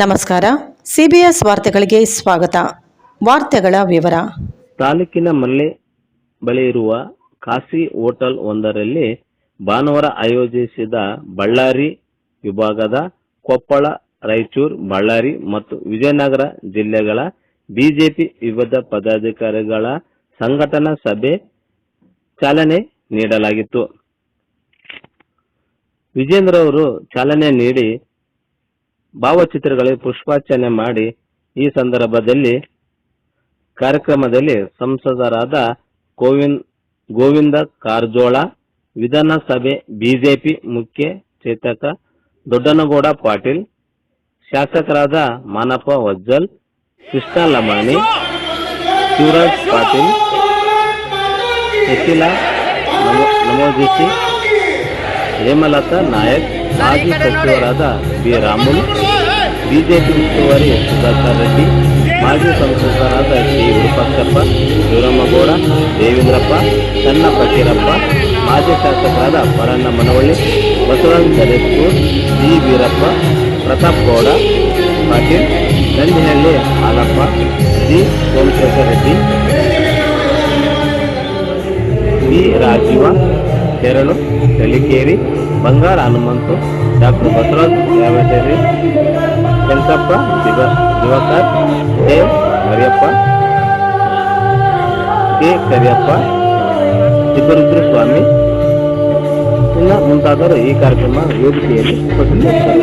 ನಮಸ್ಕಾರ. ಸಿಬಿಎಸ್ ವಾರ್ತೆಗಳಿಗೆ ಸ್ವಾಗತ. ವಾರ್ತೆಗಳ ವಿವರ. ತಾಲೂಕಿನ ಮಲ್ಲೆ ಬಳಿ ಇರುವ ಖಾಸಿ ಹೋಟೆಲ್ ಒಂದರಲ್ಲಿ ಭಾನುವಾರ ಆಯೋಜಿಸಿದ ಬಳ್ಳಾರಿ ವಿಭಾಗದ ಕೊಪ್ಪಳ, ರಾಯಚೂರು, ಬಳ್ಳಾರಿ ಮತ್ತು ವಿಜಯನಗರ ಜಿಲ್ಲೆಗಳ ಬಿಜೆಪಿ ವಿವಿಧ ಪದಾಧಿಕಾರಿಗಳ ಸಂಘಟನಾ ಸಭೆ ಚಾಲನೆ ನೀಡಲಾಗಿತ್ತು. ವಿಜೇಂದ್ರ ಅವರು ಚಾಲನೆ ನೀಡಿ ಭಾವಚಿತ್ರಗಳಿಗೆ ಪುಷ್ಪಾರ್ಚನೆ ಮಾಡಿ ಈ ಸಂದರ್ಭದಲ್ಲಿ ಕಾರ್ಯಕ್ರಮದಲ್ಲಿ ಸಂಸದರಾದ ಕೋವಿಂದ್ ಗೋವಿಂದ ಕಾರಜೋಳ, ವಿಧಾನಸಭೆ ಬಿಜೆಪಿ ಮುಖ್ಯ ಚೇತಕ ದೊಡ್ಡನಗೌಡ ಪಾಟೀಲ್, ಶಾಸಕರಾದ ಮಾನಪ್ಪ ವಜ್ಜಲ್, ಕೃಷ್ಣ ಲಮಾಣಿ, ಶಿವರಾಜ್ ಪಾಟೀಲ್, ಶಶಿಲಾ, ನಮೋ ನಮೋಜಿಸಿ ಹೇಮಲತಾ ನಾಯಕ್, ಮಾಜಿ ಸಚಿವರಾದ ಬಿ ರಾಮುಲು ಬಿಜೆಪಿ ಉಸ್ತುವಾರಿ ಸುಧಾಕರ್ ರೆಡ್ಡಿ, ಮಾಜಿ ಸಂಸದರಾದ ಶ್ರೀ ವಿರೂಪಾಕ್ಷಪ್ಪ ಶಿವರಾಮಗೌಡ ದೇವೇಂದ್ರಪ್ಪ, ಸಣ್ಣ ಫಕೀರಪ್ಪ ಮಾಜಿ ಶಾಸಕರಾದ Paranna Manavalli, Basavaraja Jagatpur G Veerappa, Pratap Gowda, Patil Nandinahalli Halappa G Somashekhar Reddy V Rajeeva, ಕೆರಳು Talikeri Bangara Hanumanthu, doctor Basavaraj Yavateri ಶಂಕಪ್ಪ ದಿವ Diwakar A Mariyappa K Kariyappa ಸಿಬ್ಬರುದ್ರ ಸ್ವಾಮಿ ಇನ್ನ ಮುಂತಾದವರು ಈ ಕಾರ್ಯಕ್ರಮ ವೇದಿಕೆಯಲ್ಲಿ ಉಪಸ್ಥಿತರಿದ್ದರು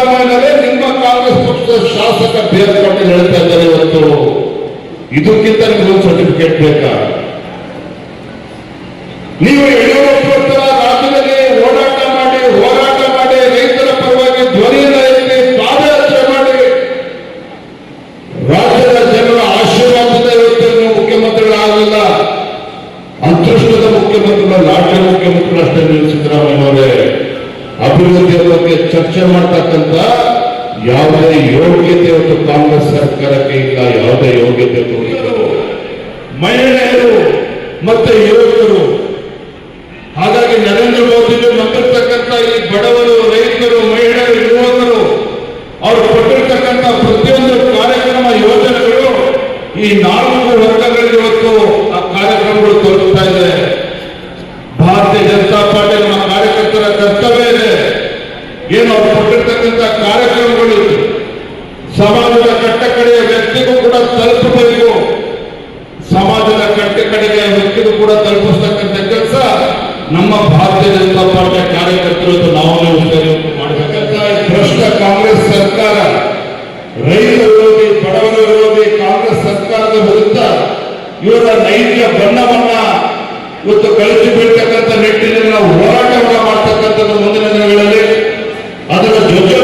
ಸಿದ್ದರಾಮಯ್ಯನವರೇ ನಿಮ್ಮ ಕಾಂಗ್ರೆಸ್ ಪಕ್ಷದ ಶಾಸಕ ಬೇರೆ ಕಡೆ ಹೇಳ್ತಾ ಇದ್ದಾರೆ ಇವತ್ತು. ಇದಕ್ಕಿಂತ ನಿಮಗೊಂದು ಸರ್ಟಿಫಿಕೇಟ್ ಬೇಕಾ ನೀವು ಯಡಿಯೂರಪ್ಪ ರಾಜ್ಯದಲ್ಲಿ ಓಡಾಟ ಮಾಡಿ ಹೋರಾಟ ಮಾಡಿ ರೈತರ ಪರವಾಗಿ ಧ್ವನಿಯನ್ನು ಎತ್ತಿ ಪಾದಯಾತ್ರೆ ಮಾಡಿ ರಾಜ್ಯದ ಜನರ ಆಶಯ ಅಭಿವೃದ್ಧಿಯ ಬಗ್ಗೆ ಚರ್ಚೆ ಮಾಡ್ತಕ್ಕಂಥ ಯಾವುದೇ ಯೋಗ್ಯತೆ ಇವತ್ತು ಕಾಂಗ್ರೆಸ್ ಸರ್ಕಾರಕ್ಕೆ ಇಲ್ಲ ಯಾವುದೇ ಯೋಗ್ಯತೆ ತೋರಿಸಲು ಮಹಿಳೆಯರು ಮತ್ತೆ ಯುವಕರು ಹಾಗಾಗಿ ನರೇಂದ್ರ ಮೋದಿ ಬಂದಿರ್ತಕ್ಕಂಥ ಈ ಬಡವರು ರೈತರು ಮಹಿಳೆಯರು ಯುವಕರು ಅವರು ಕೊಟ್ಟಿರ್ತಕ್ಕಂಥ ಪ್ರತಿಯೊಂದು ಕಾರ್ಯಕ್ರಮ ಯೋಜನೆಗಳು ಈ ನಾಲ್ಕು ವರ್ಗಗಳಿಗೆ ಇವತ್ತು ಆ ಕಾರ್ಯಕ್ರಮಗಳು ತೋರಿಸ್ತಾ ಇದೆ ಭಾರತೀಯ ಜನತಾ ಪಾರ್ಟಿ ನಮ್ಮ ಕಾರ್ಯಕರ್ತರ ಕರ್ತವ್ಯ ಇದೆ ಏನು ಅವ್ರು ಕೊಟ್ಟಿರ್ತಕ್ಕಂಥ ಕಾರ್ಯಕ್ರಮಗಳು ಸಮಾಜದ ಕಟ್ಟಕಡೆಯ ವ್ಯಕ್ತಿಗೂ ಕೂಡ ತಲುಪಬೇಕು ಸಮಾಜದ ಕಟ್ಟೆ ಕಡೆಗೆ ವ್ಯಕ್ತಿಗೂ ಕೂಡ ತಲುಪಿಸ್ತಕ್ಕಂಥ ಕೆಲಸ ನಮ್ಮ ಭಾರತೀಯ ಜನತಾ ಪಾರ್ಟಿಯ ಕಾರ್ಯಕರ್ತರು ಇವತ್ತು ನಾವು ನೀವು ಸೇರಿ ಮಾಡಬೇಕಂತ ಭ್ರಷ್ಟ ಕಾಂಗ್ರೆಸ್ ಸರ್ಕಾರ ರೈತ ವಿರೋಧಿ ಬಡವರ ವಿರೋಧಿ ಕಾಂಗ್ರೆಸ್ ಸರ್ಕಾರದ ವಿರುದ್ಧ ಇವರ ನೈತಿಕ ಬಣ್ಣವನ್ನ ಇವತ್ತು ಕಳಿಸಿ ಬೀಳ್ತಕ್ಕಂಥ ನಿಟ್ಟಿನಲ್ಲಿ ನಾವು ಹೋರಾಟವನ್ನು ಮಾಡ್ತಕ್ಕಂಥದ್ದು ಮುಂದಿನ ದಿನಗಳಲ್ಲಿ. ಅದರ ಜೊತೆಗೆ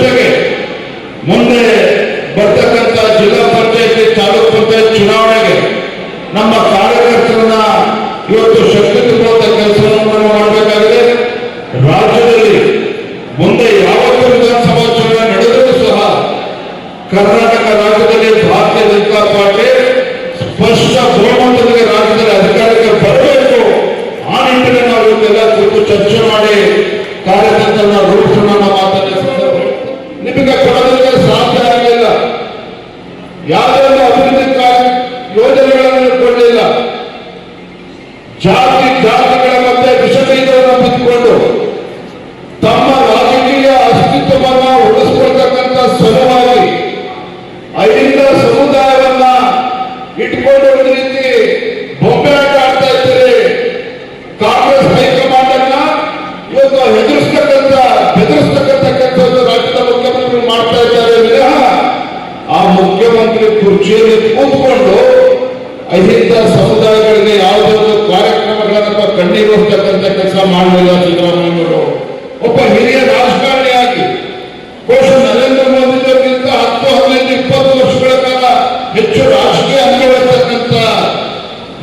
ಹೆಚ್ಚು ರಾಜಕೀಯ ಅನುಭವಿರ್ತಕ್ಕಂಥ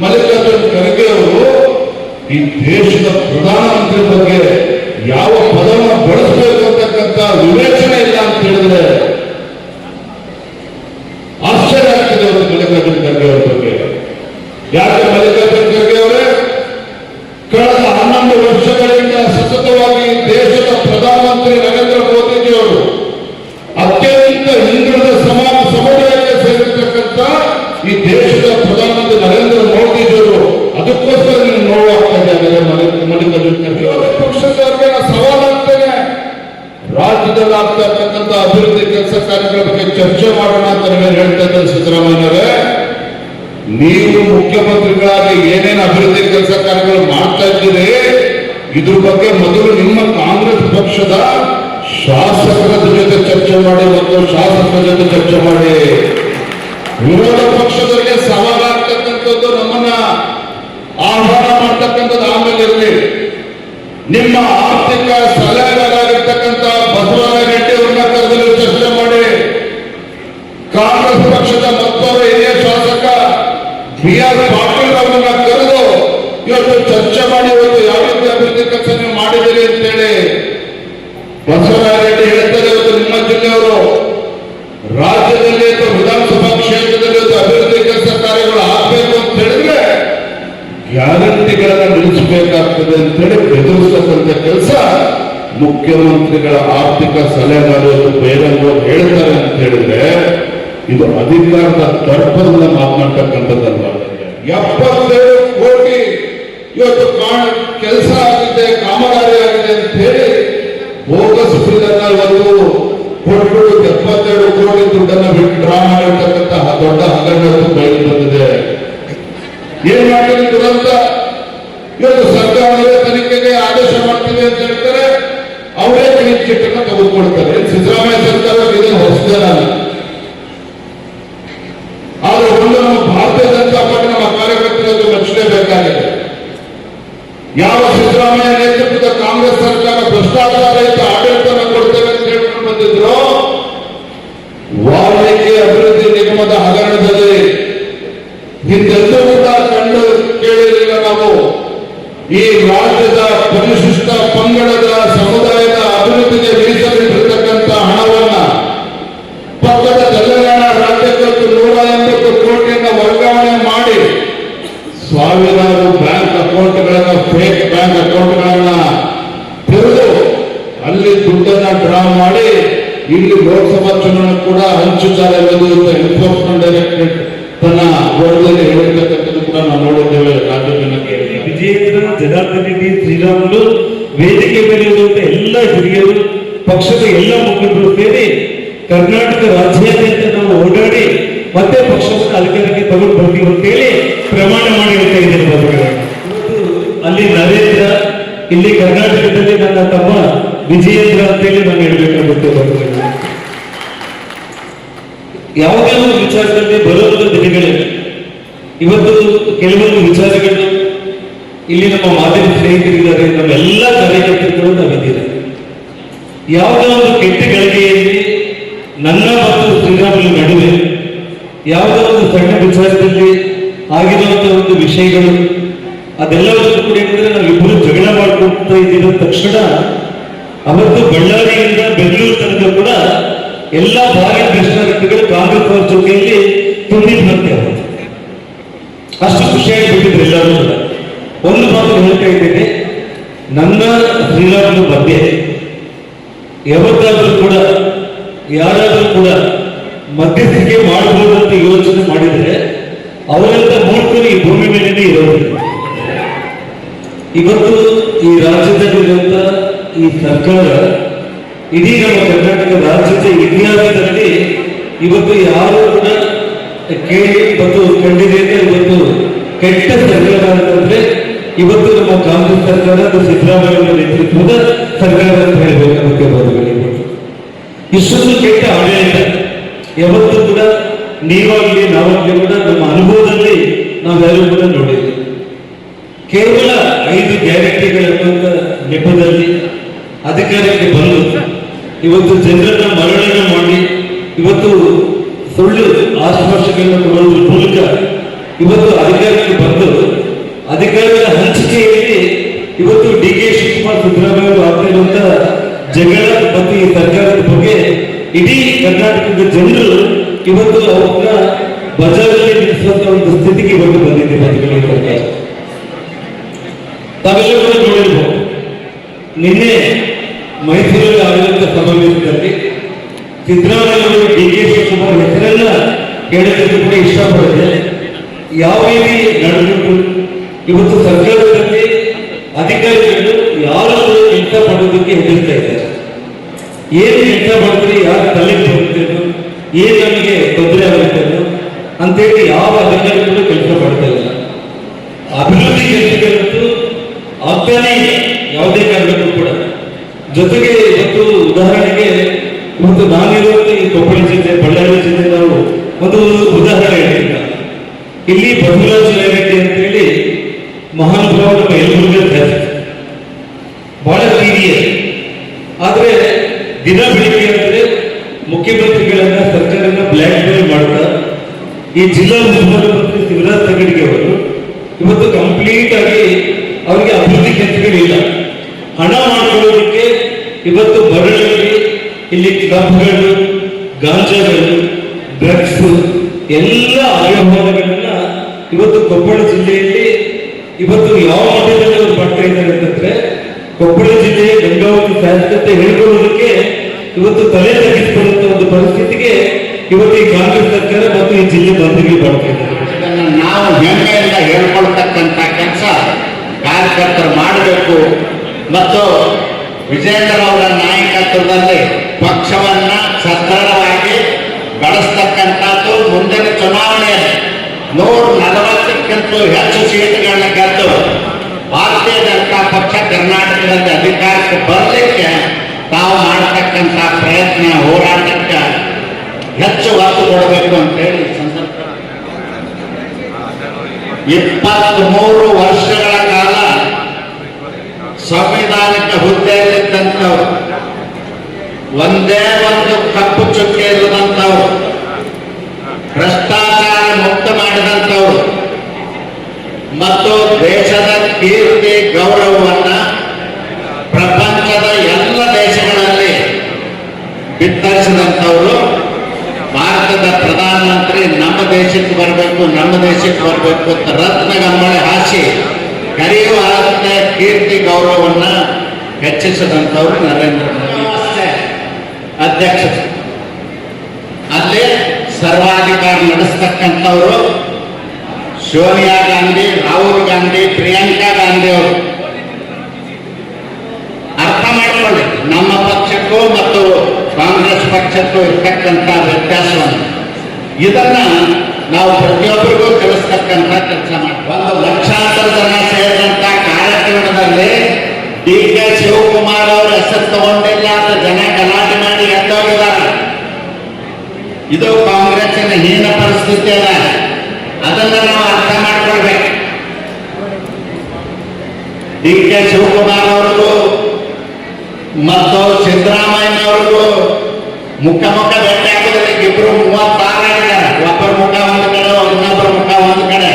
ಮಲ್ಲಿಕಾರ್ಜುನ್ ಖರ್ಗೆ ಅವರು ಈ ದೇಶದ ಪ್ರಧಾನಮಂತ್ರಿ ಬಗ್ಗೆ ಯಾವ ಪದವನ್ನು ಬಳಸಬೇಕು ಅಂತಕ್ಕಂಥ ವಿವೇಚನೆ ಇಲ್ಲ ಅಂತ ಹೇಳಿದ್ರೆ ಕೆಲಸ ಬಗ್ಗೆ ಚರ್ಚೆ ಮಾಡೋಣ ಅಂತ ನೀವೇನು ಹೇಳ್ತಾ ಇದ್ದಾರೆ ನೀವು ಮುಖ್ಯಮಂತ್ರಿಗಳಾಗಿ ಏನೇನು ಅಭಿವೃದ್ಧಿ ಕೆಲಸ ಕಾರ್ಯಗಳು ಮಾಡ್ತಾ ಇದ್ದೀರಿ, ಇದ್ರ ಬಗ್ಗೆ ಮೊದಲು ನಿಮ್ಮ ಕಾಂಗ್ರೆಸ್ ಪಕ್ಷದ ಶಾಸಕರ ಜೊತೆ ಚರ್ಚೆ ಮಾಡಿ ಮತ್ತು ಶಾಸಕರ ಜೊತೆ ಚರ್ಚೆ ಮಾಡಿ. ವಿರೋಧ ಪಕ್ಷದವರಿಗೆ ಸವಾಲಾಗ್ತಕ್ಕಂಥದ್ದು ನಮ್ಮನ್ನ ಆಹ್ವಾನ ಮಾಡ್ತಕ್ಕಂಥದ್ದು ಆಮೇಲೆ ಇರಲಿ. ನಿಮ್ಮ ಆರ್ಥಿಕ ಸಲಹೆಗಾರರಾಗಿರ್ತಕ್ಕಂಥ ಬಸವರಾಜ ರೆಡ್ಡಿ ಅವರನ್ನ ಕರೆದಲ್ಲಿ ಚರ್ಚೆ ಮಾಡಿ ಕಾಂಗ್ರೆಸ್ ಪಕ್ಷದ ಮತ್ತೊಬ್ಬ ಹಿರಿಯ ಶಾಸಕ ಬಿ ಆರ್ ಪಾಟೀಲ್ ಅವರನ್ನ ಕರೆದು ಚರ್ಚೆ ಮಾಡಿ ಇವತ್ತು ಯಾವ ರೀತಿ ಅಭಿವೃದ್ಧಿ ಕೆಲಸ ನೀವು ಮಾಡಿದ್ದೀರಿ ಅಂತೇಳಿ ಬಸವರಾಜ ಹೇಳ್ತಾರೆ ಇವತ್ತು ನಿಮ್ಮ ಜಿಲ್ಲೆಯವರು. ರಾಜ್ಯದಲ್ಲಿ ಅಥವಾ ವಿಧಾನಸಭಾ ಕ್ಷೇತ್ರದಲ್ಲಿ ಇವತ್ತು ಅಭಿವೃದ್ಧಿ ಕೆಲಸ ಕಾರ್ಯಗಳು ಆಗಬೇಕು ಅಂತ ಹೇಳಿದ್ರೆ ಗ್ಯಾರಂಟಿಗಳನ್ನ ನಿಲ್ಲಿಸಬೇಕಾಗ್ತದೆ ಅಂತೇಳಿ ಬೆದರಿಸತಕ್ಕಂಥ ಕೆಲಸ ಮುಖ್ಯಮಂತ್ರಿಗಳ ಆರ್ಥಿಕ ಸಲಹೆಗಾರರು ಬೇರೆಯವರು ಹೇಳ್ತಾರೆ ಅಂತ ಹೇಳಿದ್ರೆ ಇದು ಅಧಿಕಾರದ ದರ್ಪದಿಂದ ಮಾತನಾಡ್ತಕ್ಕಂಥದ್ದಲ್ಲ ಎಪ್ಪತ್ತೇಳು ಇವತ್ತು ಕಾಣ ಕೆಲಸ ಆಗಿದೆ, ಕಾಮಗಾರಿ ಆಗಿದೆ ಅಂತ ಹೇಳಿ ಬೋಗಸ್ ಬಿಲ್ಲನ್ನ ಇವತ್ತು ಕೊಟ್ಟು ಎಪ್ಪತ್ತೆರಡು ಕೋಟಿ ದುಡ್ಡನ್ನ ಬಿಟ್ಟು ಡ್ರಾ ಮಾಡಿರ್ತಕ್ಕಂತಹ ದೊಡ್ಡ ಹಗರಣ ಇವತ್ತು ಬಂದಿದೆ. ಏನ್ ಮಾಡಿದ್ರು ದುರಂತ? ಇವತ್ತು ಸರ್ಕಾರವೇ ತನಿಖೆಗೆ ಆದೇಶ ಮಾಡ್ತಿದೆ ಅಂತ ಹೇಳ್ತಾರೆ. ಅವರೇ ಕ್ಲೀನ್ ಚಿಟ್ ತೆಗೆದುಕೊಳ್ತಾರೆ ಸಿದ್ದರಾಮಯ್ಯ ಸರ್ಕಾರ ಇದನ್ನು ಹೊಸದೇನ ಆದ್ರೆ ಒಂದು ನಮ್ಮ ಭಾರತೀಯ ಜನತಾ ಪಾರ್ಟಿ ನಮ್ಮ ಕಾರ್ಯಕರ್ತರದ್ದು ಮೆಚ್ಚಲೇಬೇಕಾಗಿದೆ ಯಾವ ಸಿದ್ದರಾಮಯ್ಯ ನೇತೃತ್ವದ ಇಲ್ಲಿ ಲೋಕಸಭಾ ಚುನಾವಣೆ ಕೂಡ ಹಂಚುತ್ತಾರೆ ಅಂತ ಎನ್ಫೋರ್ಸ್ಮೆಂಟ್ ಡೈರೆಕ್ಟರೇಟ್ ತನ್ನ ಗೋಡದಲ್ಲಿ ಹೇಳಿರ್ತಕ್ಕಂಥದ್ದು ಕೂಡ ನಾವು ನೋಡಿದ್ದೇವೆ ರಾಜ್ಯದಲ್ಲಿ ವಿಜಯೇಂದ್ರ, ಜನಾರ್ದನ್ ರೆಡ್ಡಿ, ಶ್ರೀರಾಮುಲು ವೇದಿಕೆ ಮೇಲೆ ಇರುವಂತ ಎಲ್ಲ ಹಿರಿಯರು, ಪಕ್ಷದ ಎಲ್ಲ ಮುಖಂಡರು ಸೇರಿ ಕರ್ನಾಟಕ ರಾಜ್ಯಾದ್ಯಂತ ನಾವು ಓಡಾಡಿ ಮತ್ತೆ ಪಕ್ಷವನ್ನು ಅಧಿಕಾರಕ್ಕೆ ತಗೊಂಡು ಬರ್ತೀವಿ ಅಂತ ಹೇಳಿ ಪ್ರಮಾಣ ಮಾಡಿ ಹೇಳ್ತಾ ಇದ್ದೇನೆ ಅಲ್ಲಿ ನರೇಂದ್ರ, ಇಲ್ಲಿ ಕರ್ನಾಟಕದಲ್ಲಿ ನನ್ನ ತಮ್ಮ ವಿಜಯೇಂದ್ರ ಅಂತೇಳಿ ನಾನು ಹೇಳ್ಬೇಕಾಗುತ್ತೆ. ಯಾವುದೇ ಒಂದು ವಿಚಾರದಲ್ಲಿ ಬರುವಂತ ದಿನಗಳಿವೆ ಇವತ್ತು ಕೆಲವೊಂದು ವಿಚಾರಗಳು ಇಲ್ಲಿ ನಮ್ಮ ಮಾಧ್ಯಮ ಸ್ನೇಹಿತರಿದ್ದಾರೆ, ನಮ್ಮೆಲ್ಲ ಕಾರ್ಯಕರ್ತರು ನಾವಿದ್ದೀರಿ ಯಾವುದೇ ಒಂದು ಕೆಟ್ಟ ಗಳಿಗೆಯಲ್ಲಿ ನನ್ನ ಮತ್ತು ಶ್ರೀರಾಮುಲು ನಡುವೆ ಯಾವುದೋ ಒಂದು ಸಣ್ಣ ವಿಚಾರದಲ್ಲಿ ಆಗಿರುವಂತ ಒಂದು ವಿಷಯಗಳು, ಅದೆಲ್ಲವನ್ನು ಕೂಡ ಏನಂದ್ರೆ ನಾವಿಬ್ಬರು ಜಗಳ ಮಾಡ್ಕೊಳ್ತಾ ಇದ್ದಿರೋ ತಕ್ಷಣ, ಅವತ್ತು ಬಳ್ಳಾರಿಯಿಂದ ಬೆಂಗಳೂರು ತನಕ ಕೂಡ ಎಲ್ಲ ಭಾರಿ ಭ್ರಷ್ಟಾಚಾರಿಗಳು ಕಾಂಗ್ರೆಸ್ ಅವರ ಜೊತೆಯಲ್ಲಿ ತುಂಬಿದ್ರಂತೆ ಅವರು ಅಷ್ಟು ಖುಷಿಯಾಗಿ ಬಿಟ್ಟಿದ್ರು ಎಲ್ಲರೂ ಕೂಡ. ಒಂದು ಮಾತು ಹೇಳ್ತಾ ಇದ್ದೇನೆ, ನನ್ನ ಶ್ರೀರಾಮುಲು ಬಗ್ಗೆ ಯಾವತ್ತಾದ್ರೂ ಕೂಡ, ಯಾರಾದರೂ ಕೂಡ ಮಧ್ಯಸ್ಥಿಕೆ ಮಾಡಬಹುದು ಅಂತ ಯೋಚನೆ ಮಾಡಿದರೆ ಅವರೆಲ್ಲ ಮೂರ್ಖರು ಈ ಭೂಮಿ ಮೇಲೆ ಇರೋದಿಲ್ಲ ಇವತ್ತು ಈ ರಾಜ್ಯದಲ್ಲಿರುವಂತ ಈ ಸರ್ಕಾರ ಇಡೀ ನಮ್ಮ ಕರ್ನಾಟಕ ರಾಜ್ಯದ ಇತಿಹಾಸದಲ್ಲಿ ಇವತ್ತು ಯಾರು ಕೂಡ ಕೇಳಿ ಮತ್ತು ಕಂಡಿದೆ ಇವತ್ತು ಕೆಟ್ಟ ಸರ್ಕಾರ ಅಂತಂದ್ರೆ ಇವತ್ತು ನಮ್ಮ ಕಾಂಗ್ರೆಸ್ ಸರ್ಕಾರ ಮತ್ತು ಸಿದ್ದರಾಮಯ್ಯ ನೇತೃತ್ವದ ಸರ್ಕಾರ ಅಂತ ಹೇಳ್ಬೇಕಾಗುತ್ತೆ. ಇಷ್ಟೊಂದು ಕೆಟ್ಟ ಆಡಳಿತ ಯಾವತ್ತೂ ಕೂಡ ನೀವಾಗಲಿ ನಾವಾಗಲಿ ಕೂಡ ನಮ್ಮ ಅನುಭವದಲ್ಲಿ ನಾವೆಲ್ಲರೂ ಕೂಡ ನೋಡಿದ್ವಿ ಕೇವಲ ಐದು ಗ್ಯಾರಂಟಿಗಳ ನೆಪದಲ್ಲಿ ಅಧಿಕಾರಕ್ಕೆ ಬಂದು ಇವತ್ತು ಜನರನ್ನ ಮರಣ ಮಾಡಿ, ಇವತ್ತು ಸುಳ್ಳು ಆಶ್ವಾಸಗಳನ್ನು ಕೊಡುವುದರ ಮೂಲಕ ಇವತ್ತು ಅಧಿಕಾರಕ್ಕೆ ಬಂದು ಅಧಿಕಾರದ ಹಂಚಿಕೆಯಲ್ಲಿ ಇವತ್ತು ಡಿ ಕೆ ಶಿವಕುಮಾರ್ ಸಿದ್ದರಾಮಯ್ಯ ಅವರು ಆಗ್ತಿರುವಂತಹ ಜಗಳ ಮತ್ತು ಈ ಸರ್ಕಾರದ ಬಗ್ಗೆ ಇಡೀ ಕರ್ನಾಟಕದ ಜನರು ಇವತ್ತು ಅವ್ರನ್ನ ಬಜಾರಲ್ಲಿ ನಿಲ್ಲಿಸುವಂತ ಒಂದು ಸ್ಥಿತಿಗೆ ಇವತ್ತು ಬಂದಿದೆ ತಾವೆಲ್ಲರೂ ನೋಡಿರ್ಬೋದು. ನಿನ್ನೆ ಮೈಸೂರಲ್ಲಿ ಆಗಿರುವಂತ ಸಮಾವೇಶದಲ್ಲಿ ಸಿದ್ದರಾಮಯ್ಯ ಡಿ ಕೆ ಶಿವಕುಮಾರ್ ಹೆಸರೆಲ್ಲ ಕೇಳೋದಕ್ಕೆ ಕೂಡ ಇಷ್ಟಪಡುತ್ತೆ. ಯಾವ ರೀತಿ ನಡೆದುಕೊಂಡು ಇವತ್ತು ಸರ್ಕಾರದಲ್ಲಿ ಅಧಿಕಾರಿಗಳು ಯಾರು ಕೆಲಸ ಮಾಡೋದಕ್ಕೆ ಹೆದರ್ತಾ ಇದ್ದಾರೆ? ಏನು ಕೆಲಸ ಮಾಡಿದ್ರೆ ಯಾರು ತಲೆ ಬರುತ್ತೇನೋ ಏನು ನಮಗೆ ತೊಂದರೆ ಆಗುತ್ತೇನೋ ಅಂತೇಳಿ ಯಾವ ಅಧಿಕಾರಿಗಳು ಕೆಲಸ ಮಾಡ್ತಾ ಇಲ್ಲ. ಅಭಿವೃದ್ಧಿ ಕೆಲಸಗಳಂತೂ ಆಗ್ತಾನೇ ಯಾವುದೇ ಕಾರಣಕ್ಕೂ ಕೂಡ. ಜೊತೆಗೆ ಇವತ್ತು ಉದಾಹರಣೆಗೆ ಇವತ್ತು ನಾನಿರುವಂತೆ ಕೊಪ್ಪಳ ಜಿಲ್ಲೆ, ಬಳ್ಳಾರಿ ಜಿಲ್ಲೆ ನಾವು ಒಂದು ಉದಾಹರಣೆ ಹೇಳಿದ್ದ. ಇಲ್ಲಿ ಬಸವರಾಜ ಜಿಲ್ಲೆ ಅಂತೇಳಿ ಮಹಾನುಭಾವ ನಮ್ಮ ಎಲ್ಲರಿಗೂ ಜಾಸ್ತಿ ಬಹಳ ಸೀರಿಯಸ್ ಆದ್ರೆ ದಿನ ಬೆಳಿಗ್ಗೆ ಅಂದ್ರೆ ಮುಖ್ಯಮಂತ್ರಿಗಳನ್ನ ಸರ್ಕಾರನ ಬ್ಲಾಕ್ ಮೇಲ್ ಮಾಡ್ತಾ ಈ ಜಿಲ್ಲಾ ಮುಖ್ಯಮಂತ್ರಿ ಶಿವರಾಜ್ ತಗಡಿಗೆ ಅವರು ಇವತ್ತು ಕಂಪ್ಲೀಟ್ ಆಗಿ ಅವರಿಗೆ ಅಭಿವೃದ್ಧಿ ಕೆಲಸಗಳಿಲ್ಲ ಹಣ ಮಾಡಿಕೊಳ್ಳೋದಕ್ಕೆ ಇವತ್ತು ಬರಳಲ್ಲಿ ಇಲ್ಲಿ ಕ್ಲಬ್ಗಳು, ಗಾಂಜಾಗಳು, ಡ್ರಗ್ಸ್, ಎಲ್ಲ ಆಯೋಗಗಳನ್ನ ಇವತ್ತು ಕೊಪ್ಪಳ ಜಿಲ್ಲೆಯಲ್ಲಿ ಇವತ್ತು ಯಾವ ಮಟ್ಟದಲ್ಲಿ ಅವರು ಮಾಡ್ತಾ ಇದ್ದಾರೆ ಅಂತಂದ್ರೆ ಕೊಪ್ಪಳ ಜಿಲ್ಲೆ ಗಂಗಾವತಿ ಸಾಧ್ಯತೆ ಹೇಳ್ಕೊಳ್ಳೋದಕ್ಕೆ ಇವತ್ತು ತಲೆ ತಗ್ಗಿಸಿಕೊಳ್ಳುವಂತ ಒಂದು ಪರಿಸ್ಥಿತಿಗೆ ಇವತ್ತು ಈ ಕಾಂಗ್ರೆಸ್ ಸರ್ಕಾರ ಮತ್ತು ಈ ಜಿಲ್ಲೆ ಬಂದಿಗೆ ಮಾಡ್ತಾ ನಾವು ಹೆಮ್ಮೆಯಿಂದ ಹೇಳ್ಕೊಳ್ತಕ್ಕಂತ ಕೆಲಸ ಕಾರ್ಯಕರ್ತರು ಮಾಡಬೇಕು. ಮತ್ತು ವಿಜೇಂದ್ರ ಅವರ ನಾಯಕತ್ವದಲ್ಲಿ ಪಕ್ಷವನ್ನ ಸದೃಢವಾಗಿ ಬಳಸ್ತಕ್ಕಂಥದ್ದು ಮುಂದಿನ ಚುನಾವಣೆಯಲ್ಲಿ ನೂರ ನಲವತ್ತಕ್ಕಿಂತ ಹೆಚ್ಚು ಸೀಟುಗಳನ್ನ ಗೆದ್ದು ಭಾರತೀಯ ಜನತಾ ಪಕ್ಷ ಕರ್ನಾಟಕದಲ್ಲಿ ಅಧಿಕಾರಕ್ಕೆ ಬರಲಿಕ್ಕೆ ತಾವು ಮಾಡತಕ್ಕಂಥ ಪ್ರಯತ್ನ, ಹೋರಾಟಕ್ಕೆ ಹೆಚ್ಚು ಒತ್ತು ಕೊಡಬೇಕು ಅಂತೇಳಿ ಇಪ್ಪತ್ತ್ ಮೂರು ಇಪ್ಪತ್ಮೂರು ಒಂದೇ ಒಂದು ಕಪ್ಪು ಚುಕ್ಕೆ ಇಲ್ಲದಂಥವ್ರು ಭ್ರಷ್ಟಾಚಾರ ಮುಕ್ತ ಮಾಡಿದಂಥವ್ರು. ಮತ್ತು ದೇಶದ ಕೀರ್ತಿ, ಗೌರವವನ್ನ ಪ್ರಪಂಚದ ಎಲ್ಲ ದೇಶಗಳಲ್ಲಿ ಬಿತ್ತರಿಸಿದಂಥವ್ರು. ಭಾರತದ ಪ್ರಧಾನಮಂತ್ರಿ ನಮ್ಮ ದೇಶಕ್ಕೆ ಬರಬೇಕು, ನಮ್ಮ ದೇಶಕ್ಕೆ ಬರಬೇಕು ಅಂತ ರತ್ನಗಂಬಳೆ ಹಾಸಿ ಕರೆಯುವ ಕೀರ್ತಿ, ಗೌರವವನ್ನು ಹೆಚ್ಚಿಸಿದಂಥವ್ರು ನರೇಂದ್ರ ಮೋದಿ. ಅಧ್ಯಕ್ಷ. ಅಲ್ಲಿ ಸರ್ವಾಧಿಕಾರ ನಡೆಸ್ತಕ್ಕಂಥವರು ಸೋನಿಯಾ ಗಾಂಧಿ, ರಾಹುಲ್ ಗಾಂಧಿ, ಪ್ರಿಯಾಂಕಾ ಗಾಂಧಿ ಅವರು. ಅರ್ಥ ಮಾಡಿಕೊಳ್ಳಿ, ನಮ್ಮ ಪಕ್ಷಕ್ಕೂ ಮತ್ತು ಕಾಂಗ್ರೆಸ್ ಪಕ್ಷಕ್ಕೂ ಇರ್ತಕ್ಕಂಥ ವ್ಯತ್ಯಾಸವನ್ನು. ಇದನ್ನ ನಾವು ಪ್ರತಿಯೊಬ್ಬರಿಗೂ ತಿಳಿಸ್ತಕ್ಕಂಥ ಕೆಲಸ ಮಾಡಿ. ಒಂದು ಲಕ್ಷಾಂತರ ಜನ ಸೇರಿದಂತ ಕಾರ್ಯಕ್ರಮದಲ್ಲಿ ಡಿ ಕೆ ಶಿವಕುಮಾರ್ ಅವರು ಹೆಸರು ತಗೊಂಡಿಲ್ಲ ಅಂತ ಜನ ಗಲಾಟೆ ಮಾಡಿ ಎದ್ದೋಗಿದ್ದಾರೆ ಇದು ಕಾಂಗ್ರೆಸ್ಸಿನ ಹೀನ ಪರಿಸ್ಥಿತಿ ಅದ ಅದನ್ನ ನಾವು ಅರ್ಥ ಮಾಡ್ಕೊಳ್ಬೇಕು. ಡಿ ಕೆ ಶಿವಕುಮಾರ್ ಅವ್ರಿಗೂ ಮತ್ತು ಸಿದ್ದರಾಮಯ್ಯನವ್ರಿಗೂ ಮುಖ ಮುಖ ಭೇಟಿ ಆಗೋದ್ರೆ ಇಬ್ರು ಮೂವತ್ತಾರು ಆಗಿದ್ದಾರೆ. ಒಬ್ಬರ ಮುಖ ಒಂದು ಕಡೆ ಇನ್ನೊಬ್ಬರ ಮುಖ ಒಂದು ಕಡೆ.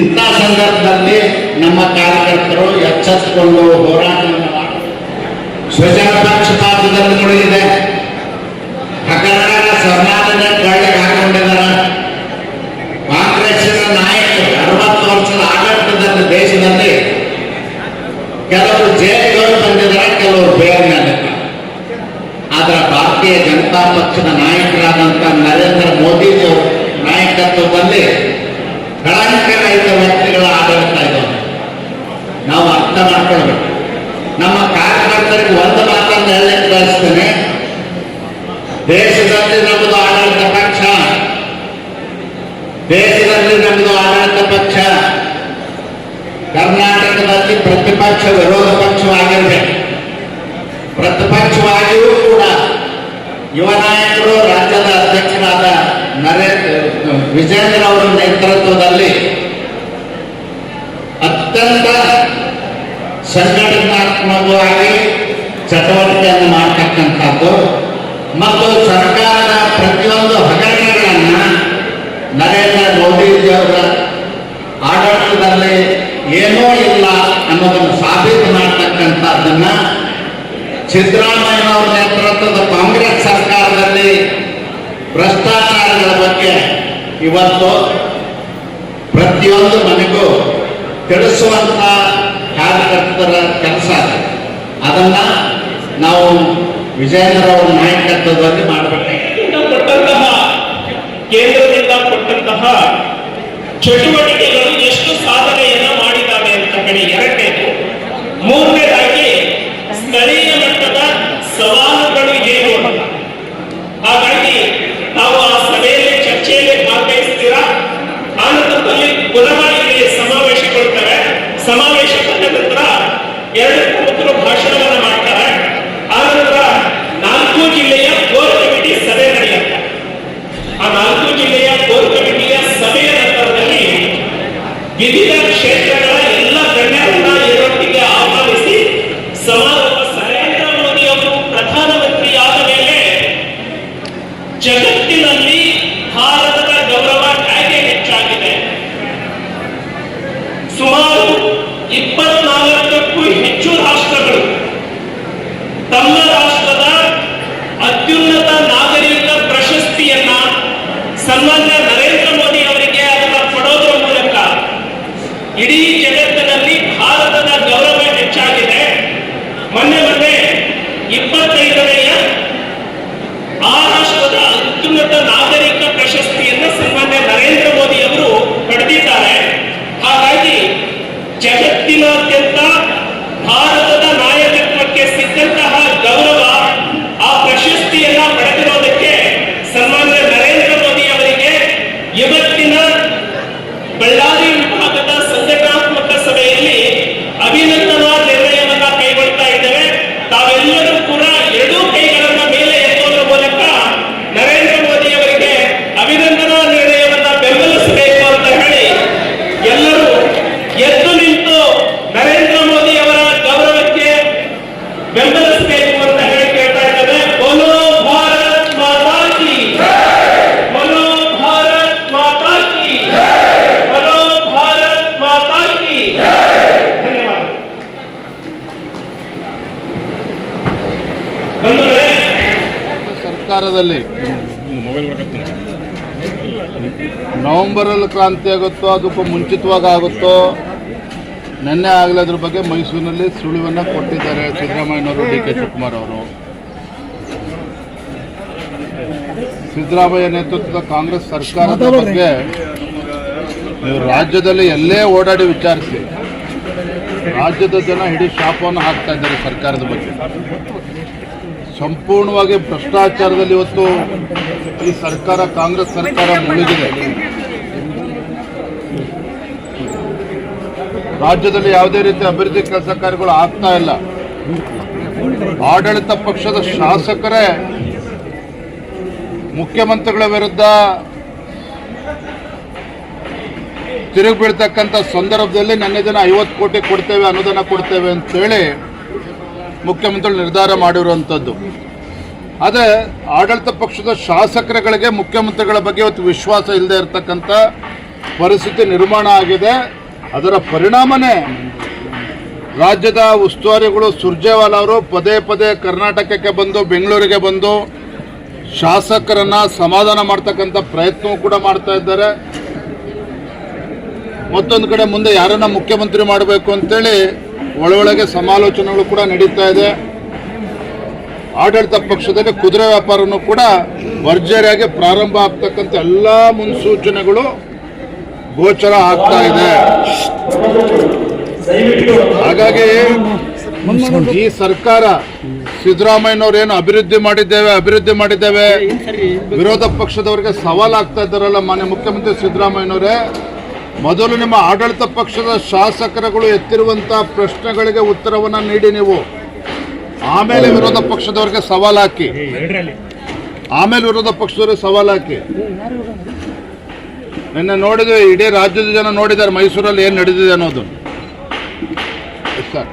ಇಂಥ ಸಂದರ್ಭದಲ್ಲಿ ನಮ್ಮ ಕಾರ್ಯಕರ್ತರು ಎಚ್ಚೆತ್ತುಕೊಂಡು ಹೋರಾಟವನ್ನು ಮಾಡಿ ಸ್ವಜನ ಪಕ್ಷಪಾತದಲ್ಲಿ ಮುಳುಗಿದೆ ಹಗರಣ ಸರ್ನಾಥನ ಕಳ್ಳಿಗೆ ಹಾಕೊಂಡಿದ್ದಾರೆ. ಕಾಂಗ್ರೆಸ್ಸಿನ ನಾಯಕರು ಅರವತ್ತು ವರ್ಷದ ಆಡಳಿತದಲ್ಲಿ ದೇಶದಲ್ಲಿ ಕೆಲವರು ಜೈಲುಗಳು ಬಂದಿದ್ದಾರೆ ಕೆಲವರು ಬೇರೆ ಆದ್ರೆ ಭಾರತೀಯ ಜನತಾ ಪಕ್ಷದ ನಾಯಕರಾದಂಥ ನರೇಂದ್ರ ಮೋದಿಜಿಯವರ ನಾಯಕತ್ವದಲ್ಲಿ ಕಳಂಕರಹಿತ ವ್ಯಕ್ತಿಗಳ ಆಡಳಿತ ಇದೆ ನಾವು ಅರ್ಥ ಮಾಡ್ಕೊಳ್ಬೇಕು ನಮ್ಮ ಕಾರ್ಯಕರ್ತರಿಗೆ ಒಂದು ಮಾತನ್ನು ಹೇಳಲಿಕ್ಕೆ ಬಯಸ್ತೇನೆ ದೇಶದಲ್ಲಿ ನಮ್ಮದು ಆಡಳಿತ ಪಕ್ಷ ದೇಶದಲ್ಲಿ ನಮ್ಮದು ಆಡಳಿತ ಪಕ್ಷ ಕರ್ನಾಟಕದಲ್ಲಿ ಪ್ರತಿಪಕ್ಷ ವಿರೋಧ ಪಕ್ಷವಾಗಿರಬೇಕು ಪ್ರತಿಪಕ್ಷವಾಗಿಯೂ ಕೂಡ ಯುವ ನಾಯಕರು ರಾಜ್ಯದ ಅಧ್ಯಕ್ಷರಾದ ನರೇಂದ್ರ ವಿಜೇಂದ್ರ ಅವರ ನೇತೃತ್ವದಲ್ಲಿ ಅತ್ಯಂತ ಸಂಘಟನಾತ್ಮಕವಾಗಿ ಚಟುವಟಿಕೆಯನ್ನು ಮಾಡತಕ್ಕಂಥದ್ದು ಮತ್ತು ಸರ್ಕಾರದ ಪ್ರತಿಯೊಂದು ಹಗರಣಗಳನ್ನ ನರೇಂದ್ರ ಮೋದಿಜಿಯವರ ಆಡಳಿತದಲ್ಲಿ ಏನೂ ಇಲ್ಲ ಅನ್ನೋದನ್ನು ಸಾಬೀತು ಮಾಡ್ತಕ್ಕಂಥದ್ದನ್ನ ಸಿದ್ದರಾಮಯ್ಯನವರ ನೇತೃತ್ವದ ಕಾಂಗ್ರೆಸ್ ಸರ್ಕಾರದಲ್ಲಿ ಭ್ರಷ್ಟಾಚಾರಗಳ ಬಗ್ಗೆ ಇವತ್ತು ಪ್ರತಿಯೊಂದು ಮನೆಗೂ ತಿಳಿಸುವಂತ ಕಾರ್ಯಕರ್ತರ ಕೆಲಸ ಅದನ್ನ ನಾವು ವಿಜಯೇಂದ್ರ ಅವರ ನಾಯಕತ್ವದಲ್ಲಿ ಕೊಟ್ಟಂತಹ ಕೇಂದ್ರದಿಂದ ಕೊಟ್ಟಂತಹ ಚಟುವಟಿಕೆಗಳು ಎಷ್ಟು ಸಾಧನೆಯನ್ನ ಮಾಡಿದ್ದಾವೆ ಅಂತ ಹೇಳಿ ಎರಡನೇದು ಮೂರನೇದಾಗಿ ಸಮಾವೇಶ ಬಂದ ನಂತರ ಎರಡು ಮೊದಲು ಭಾಷಣವನ್ನ ಜಗತ್ತಿನಾದ್ಯಂತ ಭಾರತದ ನಾಯಕತ್ವಕ್ಕೆ ಸಿಕ್ಕಂತಹ ಗೌರವ ಆ ಪ್ರಶಸ್ತಿಯನ್ನ ಪಡೆದಿರೋದಕ್ಕೆ ಸನ್ಮಾನ್ಯ ನರೇಂದ್ರ ಮೋದಿ ಅವರಿಗೆ ಇವತ್ತಿನ ಬಳ್ಳಾರಿ ವಿಭಾಗದ ಸಂಘಟನಾತ್ಮಕ ಸಭೆಯಲ್ಲಿ ಅಭಿನಂದನಾ ನಿರ್ಣಯವನ್ನ ಕೈಗೊಳ್ತಾ ಇದ್ದೇವೆ ತಾವೆಲ್ಲರೂ ಕೂಡ ಎರಡೂ ಕೈಗಳನ್ನ ಮೇಲೆ ಎತ್ತುವುದರ ಮೂಲಕ ನರೇಂದ್ರ ಮೋದಿ ಅವರಿಗೆ ಅಭಿನಂದನಾ ನಿರ್ಣಯವನ್ನ ಬೆಂಬಲಿಸಬೇಕು ಅಂತ ಹೇಳಿ ಎಲ್ಲರೂ ಎದ್ದು ನಿಂತು ನರೇಂದ್ರ ಮೋದಿ ಅವರ ಗೌರವಕ್ಕೆ ಬೆಂಬಲಿಸಬೇಕು ಅಂತ ಹೇಳಿ ಕೇಳ್ತಾ ಇದ್ದೇವೆ ಬೋಲೋ ಭಾರತ್ ಮಾತಾ ಕಿ ಬೋಲೋ ಭಾರತ್ ಮಾತಾ ಕಿ ಬೋಲೋ ಭಾರತ್ ಮಾತಾ ಕಿ ಧನ್ಯವಾದ ಬಂಧುಗಳೇ ಸರ್ಕಾರದಲ್ಲಿ ನವೆಂಬರಲ್ಲಿ ಕ್ರಾಂತಿ ಆಗುತ್ತೋ ಅದಕ್ಕೂ ಮುಂಚಿತವಾಗಿ ಆಗುತ್ತೋ? ನೆನ್ನೆ ಆಗಲಿ ಅದ್ರ ಬಗ್ಗೆ ಮೈಸೂರಿನಲ್ಲಿ ಸುಳಿವನ್ನು ಕೊಟ್ಟಿದ್ದಾರೆ ಸಿದ್ದರಾಮಯ್ಯನವರು ಡಿ ಕೆ ಶಿವಕುಮಾರ್ ಅವರು. ಸಿದ್ದರಾಮಯ್ಯ ನೇತೃತ್ವದ ಕಾಂಗ್ರೆಸ್ ಸರ್ಕಾರದ ಬಗ್ಗೆ ನೀವು ರಾಜ್ಯದಲ್ಲಿ ಎಲ್ಲೇ ಓಡಾಡಿ ವಿಚಾರಿಸಿ. ರಾಜ್ಯದ ಜನ ಇಡೀ ಶಾಪವನ್ನು ಹಾಕ್ತಾ ಇದ್ದಾರೆ ಸರ್ಕಾರದ ಬಗ್ಗೆ. ಸಂಪೂರ್ಣವಾಗಿ ಭ್ರಷ್ಟಾಚಾರದಲ್ಲಿ ಇವತ್ತು ಈ ಸರ್ಕಾರ, ಕಾಂಗ್ರೆಸ್ ಸರ್ಕಾರ ಮುಳುಗಿದೆ. ರಾಜ್ಯದಲ್ಲಿ ಯಾವುದೇ ರೀತಿ ಅಭಿವೃದ್ಧಿ ಕೆಲಸ ಕಾರ್ಯಗಳು ಆಗ್ತಾ ಇಲ್ಲ. ಆಡಳಿತ ಪಕ್ಷದ ಶಾಸಕರೇ, ಮುಖ್ಯಮಂತ್ರಿಗಳ ವಿರುದ್ಧ ತಿರುಗಿ ಬೀಳ್ತಕ್ಕಂಥ ಸಂದರ್ಭದಲ್ಲಿ ನನ್ನ ದಿನ ಐವತ್ತು ಕೋಟಿ ಕೊಡ್ತೇವೆ, ಅನುದಾನ ಕೊಡ್ತೇವೆ ಅಂತೇಳಿ ಮುಖ್ಯಮಂತ್ರಿಗಳು ನಿರ್ಧಾರ ಮಾಡಿರುವಂಥದ್ದು. ಅದೇ ಆಡಳಿತ ಪಕ್ಷದ ಶಾಸಕರುಗಳಿಗೆ ಮುಖ್ಯಮಂತ್ರಿಗಳ ಬಗ್ಗೆ ಇವತ್ತು ವಿಶ್ವಾಸ ಇಲ್ಲದೆ ಇರತಕ್ಕಂಥ ಪರಿಸ್ಥಿತಿ ನಿರ್ಮಾಣ ಆಗಿದೆ. ಅದರ ಪರಿಣಾಮನೇ ರಾಜ್ಯದ ಉಸ್ತುವಾರಿಗಳು ಸುರ್ಜೇವಾಲ ಅವರು ಪದೇ ಪದೇ ಕರ್ನಾಟಕಕ್ಕೆ ಬಂದು, ಬೆಂಗಳೂರಿಗೆ ಬಂದು ಶಾಸಕರನ್ನು ಸಮಾಧಾನ ಮಾಡ್ತಕ್ಕಂಥ ಪ್ರಯತ್ನವೂ ಕೂಡ ಮಾಡ್ತಾ ಇದ್ದಾರೆ. ಮತ್ತೊಂದು ಕಡೆ ಮುಂದೆ ಯಾರನ್ನ ಮುಖ್ಯಮಂತ್ರಿ ಮಾಡಬೇಕು ಅಂತೇಳಿ ಒಳೊಳಗೆ ಸಮಾಲೋಚನೆಗಳು ಕೂಡ ನಡೀತಾ ಇದೆ. ಆಡಳಿತ ಪಕ್ಷದಲ್ಲಿ ಕುದುರೆ ವ್ಯಾಪಾರನೂ ಕೂಡ ಭರ್ಜರಿಯಾಗಿ ಪ್ರಾರಂಭ ಆಗ್ತಕ್ಕಂಥ ಎಲ್ಲ ಮುನ್ಸೂಚನೆಗಳು ಗೋಚರ ಆಗ್ತಾ ಇದೆ. ಹಾಗಾಗಿ ಈ ಸರ್ಕಾರ ಸಿದ್ದರಾಮಯ್ಯನವ್ರು ಏನು ಅಭಿವೃದ್ಧಿ ಮಾಡಿದ್ದೇವೆ ಅಭಿವೃದ್ಧಿ ಮಾಡಿದ್ದೇವೆ, ವಿರೋಧ ಪಕ್ಷದವರಿಗೆ ಸವಾಲಾಗ್ತಾ ಇದ್ದಾರಲ್ಲ ಮಾನ್ಯ ಮುಖ್ಯಮಂತ್ರಿ ಸಿದ್ದರಾಮಯ್ಯನವರೇ. ಮೊದಲು ನಿಮ್ಮ ಆಡಳಿತ ಪಕ್ಷದ ಶಾಸಕರುಗಳು ಎತ್ತಿರುವಂತಹ ಪ್ರಶ್ನೆಗಳಿಗೆ ಉತ್ತರವನ್ನು ನೀಡಿ ನೀವು. ಆಮೇಲೆ ವಿರೋಧ ಪಕ್ಷದವರಿಗೆ ಸವಾಲು ಹಾಕಿ. ಆಮೇಲೆ ವಿರೋಧ ಪಕ್ಷದವರಿಗೆ ಸವಾಲು ಹಾಕಿ. ನಿನ್ನೆ ನೋಡಿದ್ವಿ ಇಡೀ ರಾಜ್ಯದ ಜನ ನೋಡಿದ್ದಾರೆ ಮೈಸೂರಲ್ಲಿ ಏನು ನಡೆದಿದೆ ಅನ್ನೋದು. ಸರ್